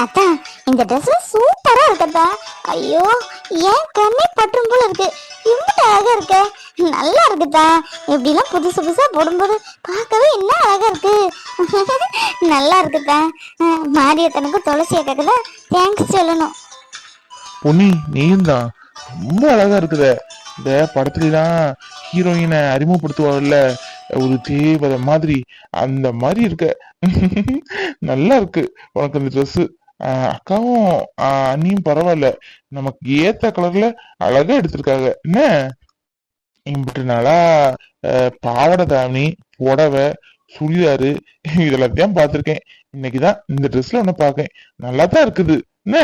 அத்தா இந்த ட்ரெஸ்ல சூப்பரா இருக்கத்தா ஐயோ ஏன் கண்ணே பற்றும் போல இருக்கு? இவ்வளவு அழகா இருக்க. நல்லா இருக்குதா? எப்படிலாம் புதுசு புதுசா போடும்போது பார்க்கவே என்ன அழகா இருக்கு? நல்லா இருக்குதா? அஹ், மாரியத்தனுக்கு துளசி அக்காக்கு தேங்க்ஸ் சொல்லணும். பொன்னி நீயும் தான். ரொம்ப அழகா இருக்குத. இந்த படத்துலாம் ஹீரோயினை அறிமுகப்படுத்துவாங்கல்ல ஒரு தேவதை மாதிரி. அந்த மாதிரி இருக்க. நல்லா இருக்கு. உனக்கு அந்த ட்ரெஸ்ஸு அக்காவும் அண்ணியும் பரவாயில்ல. நமக்கு ஏத்த கலர்ல அழகா எடுத்திருக்காங்க. என்ன? இம்பிட்டு நாளா பாவாடை தாவணி புடவை சுடிதாரு இதெல்லாத்தையும் பார்த்திருக்கேன். இன்னைக்குதான் இந்த ட்ரெஸ்ல ஒண்ணு பார்க்கேன். நல்லா தான் இருக்குது. என்ன?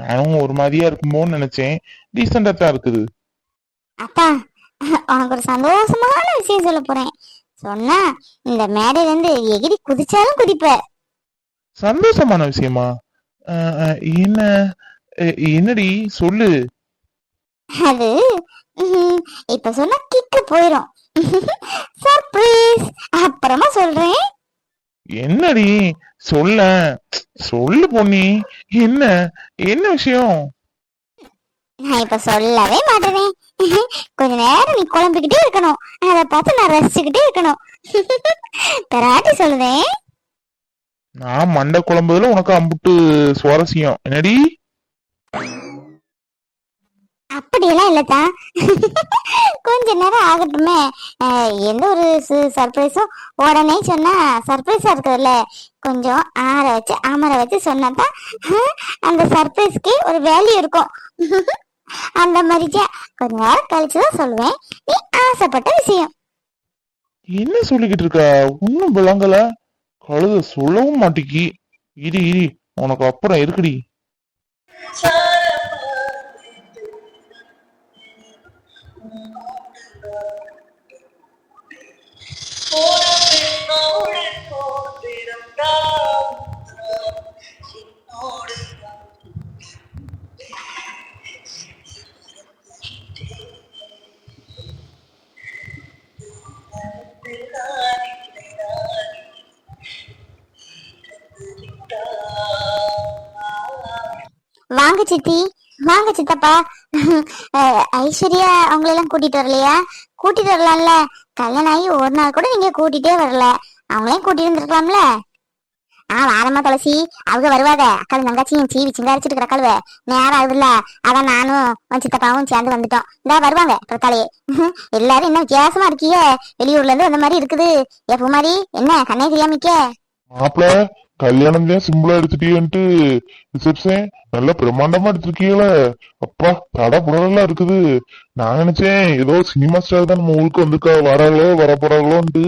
நானும் ஒரு மாதிரியா இருக்குமோன்னு நினைச்சேன். டீசெண்டா தான் இருக்குது. அத்தா உனக்கு ஒரு சந்தோஷமான விஷயம் சொல்ல போறேன். சொன்னா இந்த மேடையில இருந்து எகிரி குதிச்சாலும் குதிப்ப. சந்தோஷமான விஷயமா? என்ன என்னடி சொல்லு. அது இப்ப சொன்னா கிக்கு போயிரும். சர்ப்ரைஸ் அப்புறமா சொல்றேன். என்னடி சொல்ல. சொல்லு பொன்னி. என்ன என்ன விஷயம்? நான் இப்ப சொல்லவே மாட்டேனே. கொஞ்ச நேரம் நீ குழம்பிக்கிட்டே இருக்கணும். அதை பார்த்து நான் ரசிச்சுக்கிட்டே இருக்கணும். பெராட்டி சொல்லுதேன் நான் மண்டை குழம்புல உனக்கு அம்புட்டு சுவாரஸ்யம். என்னடி? அப்படியெல்லாம் இல்லத்தா. கொஞ்ச நேரம் ஆகட்டுமே. எந்த ஒரு சர்ப்ரைஸும் உடனே சொன்னா சர்ப்ரைஸா இருக்குதுல்ல. கொஞ்சம் ஆற வச்சு அமர வச்சு சொன்னாதான் அந்த சர்ப்ரைஸ்க்கு ஒரு வேல்யூ இருக்கும். அந்த மாதிரிதான் கொஞ்ச நேரம் கழிச்சுதான் சொல்லுவேன். நீ ஆசைப்பட்ட விஷயம். என்ன சொல்லிக்கிட்டு இருக்கா? ஒன்னும் விளங்கல. கழுத சொல்லவும் மாட்டிக்கி இரு இரு உனக்கு அப்புறம் இருக்குடி வாங்க சித்தி. வாங்க சித்தப்பா. ஐஸ்வர்யா அவங்களெல்லாம் கூட்டிட்டு வரலையா? கூட்டிட்டு வரலாம்ல. கல்யாணம் ஆகி ஒரு நாள் கூட நீங்க கூட்டிட்டே வரல. அவங்களையும் கூட்டிட்டு வந்துருக்கலாம்ல. ஆ வாரமா துளசி. அவங்க வருவாங்க. அக்காள் தங்கச்சியும் சீவி சிங்காரிச்சிட்டு இருக்கிற நேரம் ஆகுதுல்ல. அதான் நானும் உன் சித்தப்பாவும் சேர்ந்து வந்துட்டோம். இந்தா வருவாங்க. பிறத்தாலேயே எல்லாரும் என்ன வித்தியாசமா இருக்கீங்க? வெளியூர்ல இருந்து அந்த மாதிரி இருக்குது. ஏ பூமாரி என்ன? கண்ணே தெரியாமிக்க கல்யாணம் தான் சிம்பிளா எடுத்துட்டியன்ட்டு ரிசப்ஷன் நல்லா பிரம்மாண்டமா எடுத்திருக்கீங்கள அப்பா தட புடலாம் இருக்குது. நான் நினைச்சேன் ஏதோ சினிமா ஸ்டார் தான் நம்ம ஊருக்கு வந்திருக்கா வராங்களோ வர போறாங்களோன்ட்டு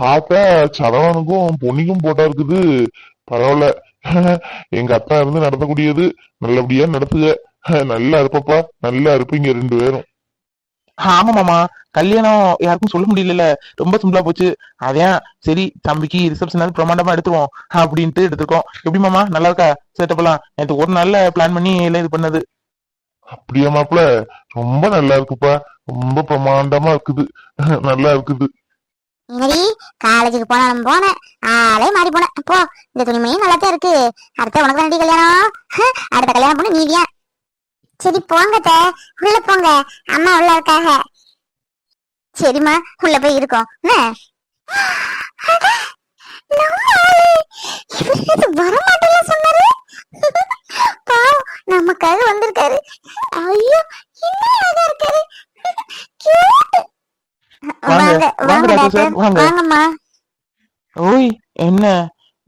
பார்த்தா சரவணனுக்கும் பொன்னிக்கும் போட்டா இருக்குது. பரவாயில்ல. எங்க அத்தா இருந்து நடத்தக்கூடியது. நல்லபடியா நடத்துக. நல்லா இருப்பப்பா. நல்லா இருப்பீங்க ரெண்டு பேரும். ஆமா மாமா. கல்யாணம் யாருக்கும் சொல்ல முடியல ரொம்ப சிம்பிளா போச்சு. அதான் சரி தம்பிக்கு ரிசப்ஷன் பிரமாண்டமா எடுத்துருவோம் அப்படின்ட்டு எடுத்திருக்கோம். எப்படி மாமா நல்லா இருக்கா? செட்டப்லாம் நேற்று ஒரு நாள்ல பிளான் பண்ணி எல்லாம் இது பண்ணது. அப்படியா மாப்பிள? ரொம்ப நல்லா இருக்குப்பா. ரொம்ப பிரமாண்டமா இருக்குது. நல்லா இருக்குது. சரி காலேஜுக்கு போனாலும் போனேன். ஆளே மாறி போனேன். போ இந்த துணிமணியும் நல்லாத்தான் இருக்கு. அடுத்த உனக்கு தானடி கல்யாணம்? ஹம், அடுத்த கல்யாணம் பண்ண நீதியா சரி போங்க. உள்ள போங்க. அம்மா உள்ள இருக்காக சரிம்மா உள்ள போய் இருக்கோம் என்ன? வரமாட்டேன்னு சொன்னாரு. பாவம் நமக்காக வந்திருக்காரு. ஐயோ அழகா இருக்காரு. வாங்கம்மா. ஓய் என்ன?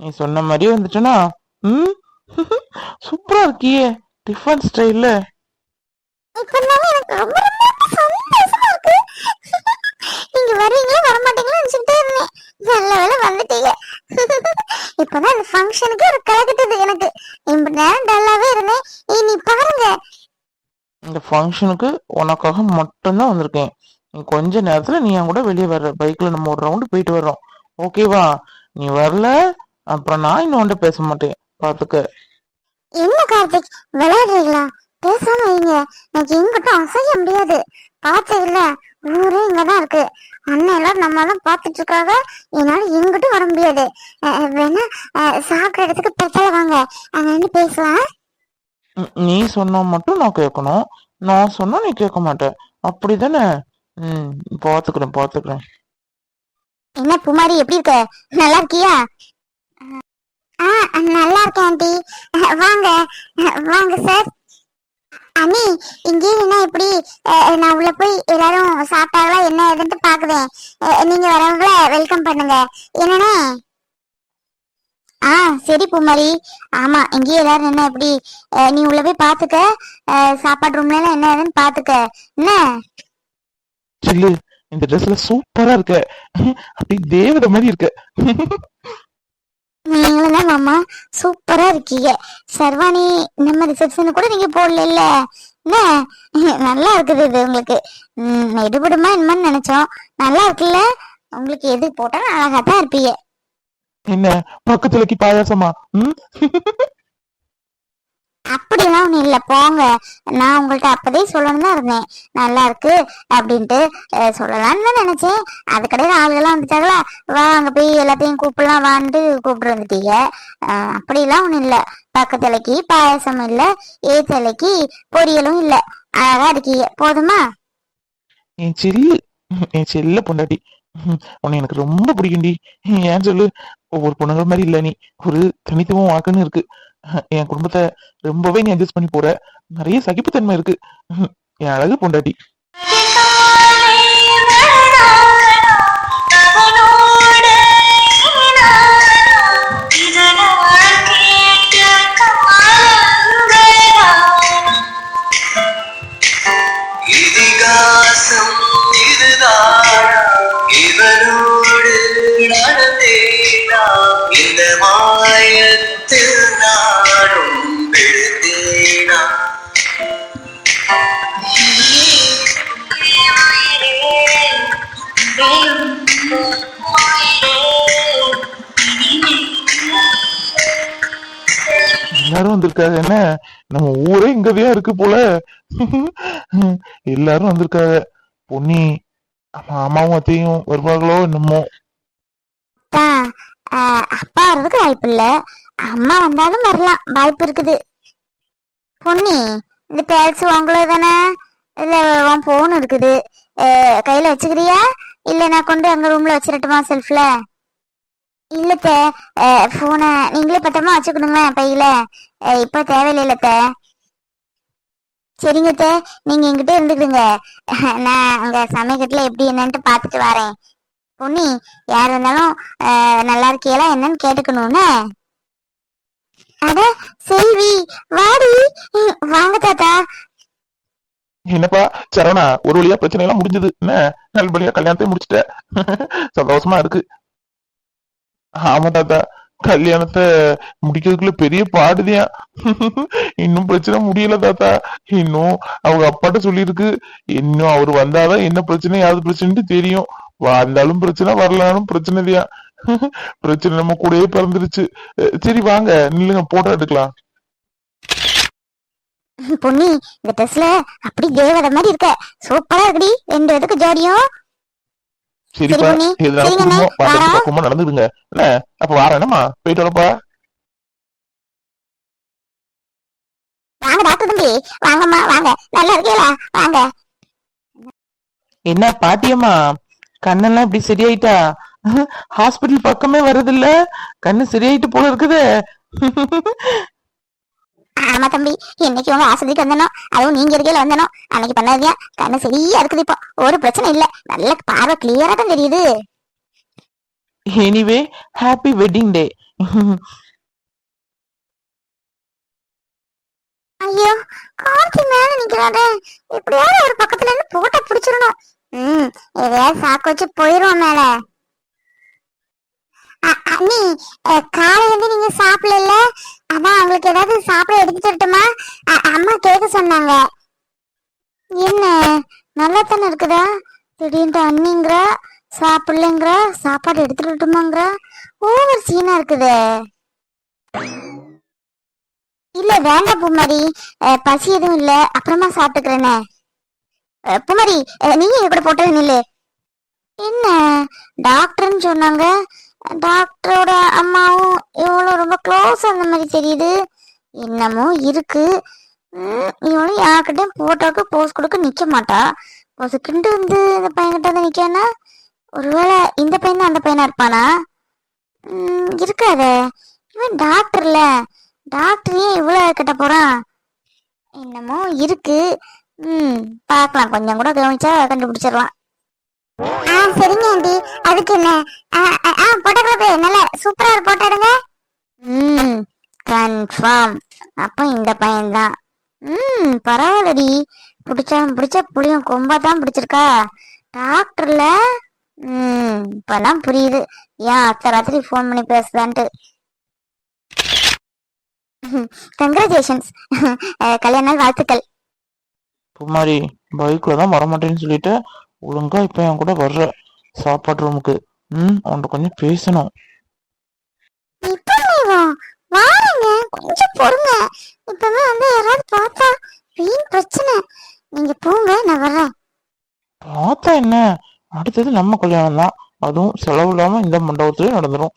நீ சொன்ன மாதிரியே வந்துட்டனா? ம்? சூப்பரா இருக்கியே டிஃபன் ஸ்டைல்ல. இப்பதானே எனக்கு ரொம்ப ஃபங்க்ஷனுக்கு ஒரு கலக்கட்டுது எனக்கு. இப்ப நேரம் டல்லாவே இருந்தேன் இனி பாருங்க. இந்த ஃபங்க்ஷனுக்கு உனக்காக மட்டும்தான் வந்திருக்கேன். நீ கொஞ்ச நேரத்துல நீ என் கூட வெளியே வர்ற. பைக்ல நம்ம ஒரு ரவுண்டு போயிட்டு வர்றோம். ஓகேவா நீ வரல? அப்புறம் நான் இன்னொன்ட்ட பேச மாட்டேன். பாத்துக்க. என்ன கார்த்திக்? விளையாடுறீங்களா? பேசாம வைங்க எனக்கு எங்கிட்டும் அசைய முடியாது. பார்த்து இல்ல ஊரே இங்கதான் இருக்கு. அண்ணன் எல்லாரும் நம்ம தான் பாத்துட்டு இருக்காங்க என்னால எங்கிட்டும் வர முடியாது. வேணா சாப்பிடுற இடத்துக்கு பக்கத்துல வாங்க. அங்க நின்று பேசலாம் நீ சொன்னா மட்டும் நான் கேட்கணும். நான் சொன்னா நீ கேட்க மாட்டேன் அப்படிதானே? ம் பாத்துக்கிறேன் பாத்துக்கிறேன் என்ன குமாரி எப்படி இருக்க? நல்லா இருக்கியா? ஆ நல்லா இருக்கேன் ஆண்டி. வாங்க. வாங்க சார். அண்ணி இங்கே என்ன இப்படி அஹ், நான் உள்ள போய் எல்லாரும் சாப்பிட்டாங்களா என்ன ஏதுன்ட்டு பாக்குறேன் நீங்க வரவங்கள வெல்கம் பண்ணுங்க. என்னண்ணே? ஆ சரி பூமாரி. ஆமா இங்கேயே எல்லாரும் என்ன எப்படி? அஹ், நீ உள்ள போய் பாத்துக்க சாப்பாடு ரூம்ல என்ன ஏதுன்னு பாத்துக்க என்ன? சில்லு இந்த ட்ரெஸ்ல சூப்பரா இருக்க. அப்படி தேவதை மாதிரி இருக்க. நீங்களும் தான் மாமா சூப்பரா இருக்கீங்க. சர்வாணி நம்ம ரிசப்ஷனு கூட நீங்க போடல என்ன? நல்லா இருக்குது இது உங்களுக்கு. ம், எடுபடுமா என்னமான்னு நினைச்சோம். நல்லா இருக்குல்ல? உங்களுக்கு எது போட்டாலும் அழகா தான் இருப்பீங்க. என்ன? பக்கத்துலக்கு பாயாசமா? அப்படிலாம் ஒன்றும் இல்ல போங்க. நான் உங்கள்கிட்ட அப்போதே சொல்லணும் தான் இருந்தேன். நல்லா இருக்கு அப்படின்ட்டு சொல்லலான்னு சொல்லலாம்னு நினச்சேன் நினைச்சேன். கிடையாது ஆளுகெல்லாம் வந்துட்டாங்களா? வா அங்க போய் எல்லாத்தையும் கூப்பிடலாம் வான்ட்டு கூப்பிட்டு வந்துட்டீங்க. அஹ், அப்படிலாம் ஒண்ணும் இல்ல. பக்கத்துலைக்கு பாயசம் இல்ல ஏத்தலைக்கு பொரியலும் இல்ல. அழகா இருக்கீங்க. போதுமா? என் செல்லு என் செல்ல பொண்டாட்டி. உன்னை எனக்கு ரொம்ப பிடிக்கும்டி. ஏன் சொல்லு ஒவ்வொரு பொண்ணுங்க மாதிரி இல்ல நீ. ஒரு தனித்துவம் வாக்குன்னு இருக்கு. என் குடும்பத்தை ரொம்பவே நீ அட்ஜஸ்ட் பண்ணி போற நிறைய சகிப்புத்தன்மை இருக்கு என் அழகு பொண்டாட்டி awesome. எல்லாரும் வந்திருக்காங்க. என்ன? நம்ம ஊரே இங்கதான் இருக்கு போல. எல்லாரும் வந்திருக்காங்க. பொன்னி ஆமா அம்மாவும் அத்தையும் வருவாங்களோ என்னமோ. அஹ், அப்பா வர்றதுக்கு வாய்ப்பு இல்ல. அம்மா வந்தாலும் வரலாம். வாய்ப்பு இருக்குது. பொன்னி இந்த டேக்ஸ் உங்களது தானே? இல்ல உன் போன் இருக்குது. கையில வச்சுக்கிறியா? இல்ல நான் கொண்டு அங்க ரூம்ல வச்சிடட்டுமா செல்ஃப்ல இல்லத்த. போனை நீங்களே பத்திரமா வச்சுக்கணுங்க பையில. அஹ், இப்ப தேவையில்லைத்த சரிங்க அத்தை, நீங்க எங்கிட்ட இருந்துக்கிடுங்க. நான் அங்க சமயக்கட்டுல எப்படி என்னன்ட்டு பாத்துட்டு வரேன். பொன்னி யார் இருந்தாலும் அஹ், நல்லா இருக்கீங்களா என்னன்னு கேட்டுக்கணும்னு. அட செல்வி வாடி. வாங்க தாத்தா. என்னப்பா சரவணா ஒரு வழியா பிரச்சனை எல்லாம் முடிஞ்சது. என்ன? நல்லபடியா கல்யாணத்தை முடிச்சுட்ட. சந்தோஷமா இருக்கு. ஆமா தாத்தா கல்யாணத்தை முடிக்கிறதுக்குள்ள பெரிய பாடுதியா. இன்னும் பிரச்சனை முடியல தாத்தா இன்னும் அவங்க அப்பாட்ட சொல்லியிருக்கு. இன்னும் அவர் வந்தாதான் என்ன பிரச்சனை யாரு பிரச்சனைன்னு தெரியும். வந்தாலும் பிரச்சனை வரலாலும் பிரச்சனைதியா. பிரச்சனை நம்ம கூடயே பிறந்துருச்சு. சரி வாங்க நில்லுங்க போட்டோ எடுக்கலாம். பொன்னி இந்த ட்ரெஸ்ல அப்படி தேவதை மாதிரி இருக்க. சூப்பரா இருக்குடி ரெண்டு இதுக்கு ஜோடியும். சரிப்பா நடந்துடுங்க அப்ப வாரேனம்மா போயிட்டு வரப்பா. வாங்க டாக்டர் தம்பி. வாங்கம்மா வாங்க. நல்லா இருக்கீங்களா? வாங்க. என்ன பாட்டியம்மா? கண்ணெல்லாம் இப்படி சரியாயிட்டா? ஹாஸ்பிட்டல் பக்கமே வர்றதில்ல. கண்ணு சரியாயிட்டு போல இருக்குதே. ஆமா தம்பி இன்னைக்கு உங்க ஆஸ்பத்திரிக்கு வந்தனோ அதுவும் நீங்க இருக்கையில வந்தனோ அன்னைக்கு பண்ணதுயா கண்ணு சரியா இருக்குது இப்போ. ஒரு பிரச்சனை இல்ல. நல்ல பார்வை கிளியரா தான் தெரியுது. எனிவே ஹாப்பி வெட்டிங் டே ஐயோ கார்த்தி மேல நிக்கிறாரு எப்படியாவது ஒரு பக்கத்துல இருந்து போட்டோ பிடிச்சிடணும். ம் எதையாவது சாக்கு வச்சு போயிருவோம் மேல. அண்ணி அஹ், காலையில நீங்க சாப்பிடல? அதான் அவங்களுக்கு ஏதாவது சாப்பிட எடுத்துட்டு வரட்டுமா? அம்மா கேட்க சொன்னாங்க. என்ன? நல்லா தானே இருக்குதா? திடீர்னு அண்ணிங்கிற சாப்பிடலங்கிற சாப்பாடு எடுத்துட்டு வரட்டுமாங்கிறா? ஓவர் சீனா இருக்குது. இல்ல வேண்டாம் பூமாரி. பசி எதுவும் இல்ல. அப்புறமா சாப்பிட்டுக்கிறேனே. பூமாரி நீங்க எங்க கூட போட்டது நில்லு. என்ன? டாக்டர்னு சொன்னாங்க. டாக்டரோட அம்மாவும் இவளும் ரொம்ப க்ளோஸ் அந்த மாதிரி தெரியுது. என்னமோ இருக்கு. இவளும் யார்கிட்டயும் போட்டோக்கு போஸ் கொடுக்க நிக்க மாட்டா. பொசுக்கிண்டு வந்து இந்த பையன்கிட்ட வந்து நிக்கானா ஒருவேளை இந்த பையன் தான் அந்த பையனா இருப்பானா? இருக்காதே. இவன் டாக்டர்ல டாக்டர் ஏன் இவ்வளோ கிட்ட போறான்? என்னமோ இருக்கு. ம் பார்க்கலாம். கொஞ்சம் கூட கவனிச்சா கண்டுபிடிச்சிடலாம். ஆ சரிங்க ஆண்டி. அதுக்கு என்ன? ஆ ஆ, ஆ நல்லா நல்ல சூப்பரா ஒரு போட்டோ எடுங்க. ம் கன்ஃபார்ம் அப்போ இந்த பையன்தான். ம் பரவாயில்லடி. பிடிச்சா பிடிச்ச புளியும் கொம்பா தான் பிடிச்சிருக்கா டாக்டர்ல ம் இப்பதான் புரியுது. ஏன் அத்தை ராத்திரி ஃபோன் பண்ணி பேசுதான்ட்டு. கங்க்ராச்சுலேஷன்ஸ் கல்யாண நாள் வாழ்த்துக்கள். குமாரி பைக்ல தான் வரமாட்டேன்னு சொல்லிட்டு ஒழுங்கா இப்ப என் கூட வர்ற. சாப்பாட்டு ரூமுக்கு. ம் அவன்கிட்ட கொஞ்சம் பேசணும். வாருங்க கொஞ்சம் பொறுங்க. இப்பவே வந்து யாராவது பார்த்தா வீண் பிரச்சனை. நீங்க போங்க நான் வர்றேன். பார்த்தா என்ன? அடுத்தது நம்ம கல்யாணம் தான். அதுவும் செலவு இல்லாம இந்த மண்டபத்திலே நடந்துரும்.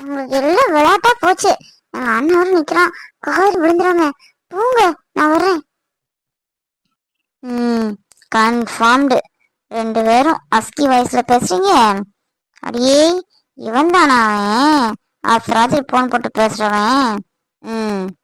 உங்களுக்கு எல்லாம் விளையாட்டா போச்சு. நான் அண்ணன் நிக்கிறான். கால் விழுந்துருவாங்க போங்க நான் வர்றேன். ம். கன்ஃபார்ம்டு ரெண்டு பேரும் அஸ்கி வயசுல பேசுறீங்க? அடியே இவன் தானா அவன்? ஆஃப் ராத்திரி போன் போட்டு பேசுறவன். ம்.